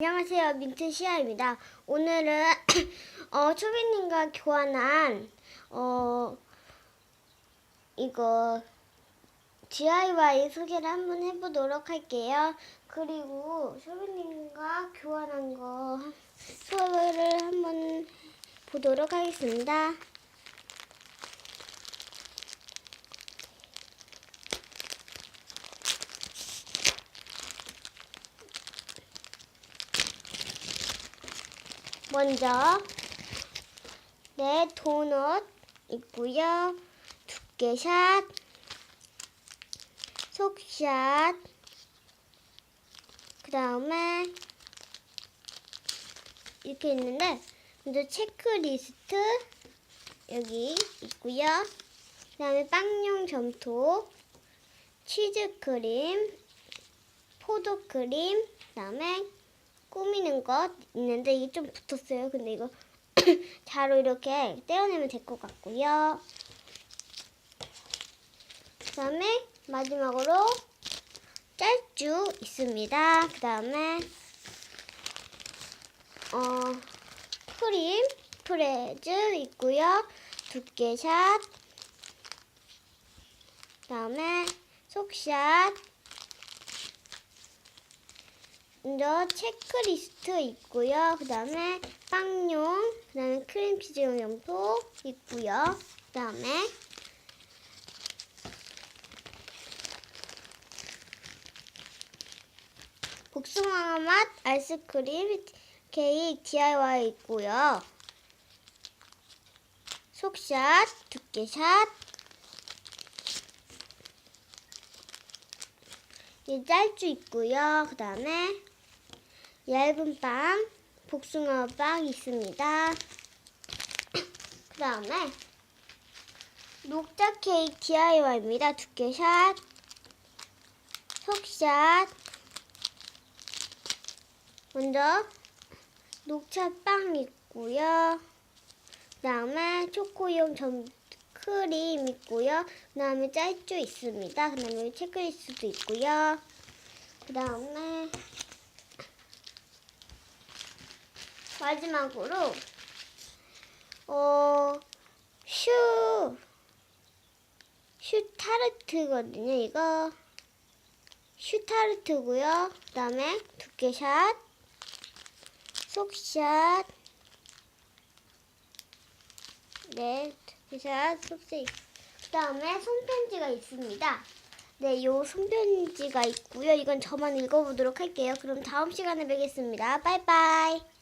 안녕하세요. 민트 시아입니다. 오늘은 어, 초비님과 교환한 어 이거 DIY 소개를 한번 해보도록 할게요. 그리고 초비님과 교환한 거 소개를 한번 보도록 하겠습니다. 먼저 네 도넛 있고요. 두께샷, 속샷, 그 다음에 이렇게 있는데 먼저 체크리스트 여기 있고요. 그 다음에 빵용 점토, 치즈크림, 포도크림, 그 다음에 꾸미는 것 있는데 이게 좀 붙었어요. 근데 이거 자로 이렇게 떼어내면 될 것 같고요. 그 다음에 마지막으로 짤주 있습니다. 그 다음에 어 크림 프레즈 있고요. 두께샷 그 다음에 속샷 먼저 체크리스트 있고요. 그 다음에 빵용, 그 다음에 크림치즈용 염소 있고요. 그 다음에 복숭아 맛 아이스크림 케이크 DIY 있고요. 속샷, 두께샷, 이 짤주 있고요. 그 다음에 얇은 빵, 복숭아 빵 있습니다. 그 다음에 녹차 케이크 DIY입니다. 두께샷, 속샷. 먼저 녹차 빵 있고요. 그 다음에 초코용 점 크림 있고요. 그 다음에 짤주 있습니다. 그 다음에 체크리스트도 있고요. 그 다음에 마지막으로 어, 슈, 슈 타르트거든요. 이거 슈 타르트고요. 그 다음에 두께샷, 속샷, 네, 두께샷, 속샷. 그 다음에 손편지가 있습니다. 네, 요 손편지가 있고요. 이건 저만 읽어보도록 할게요. 그럼 다음 시간에 뵙겠습니다. 바이바이.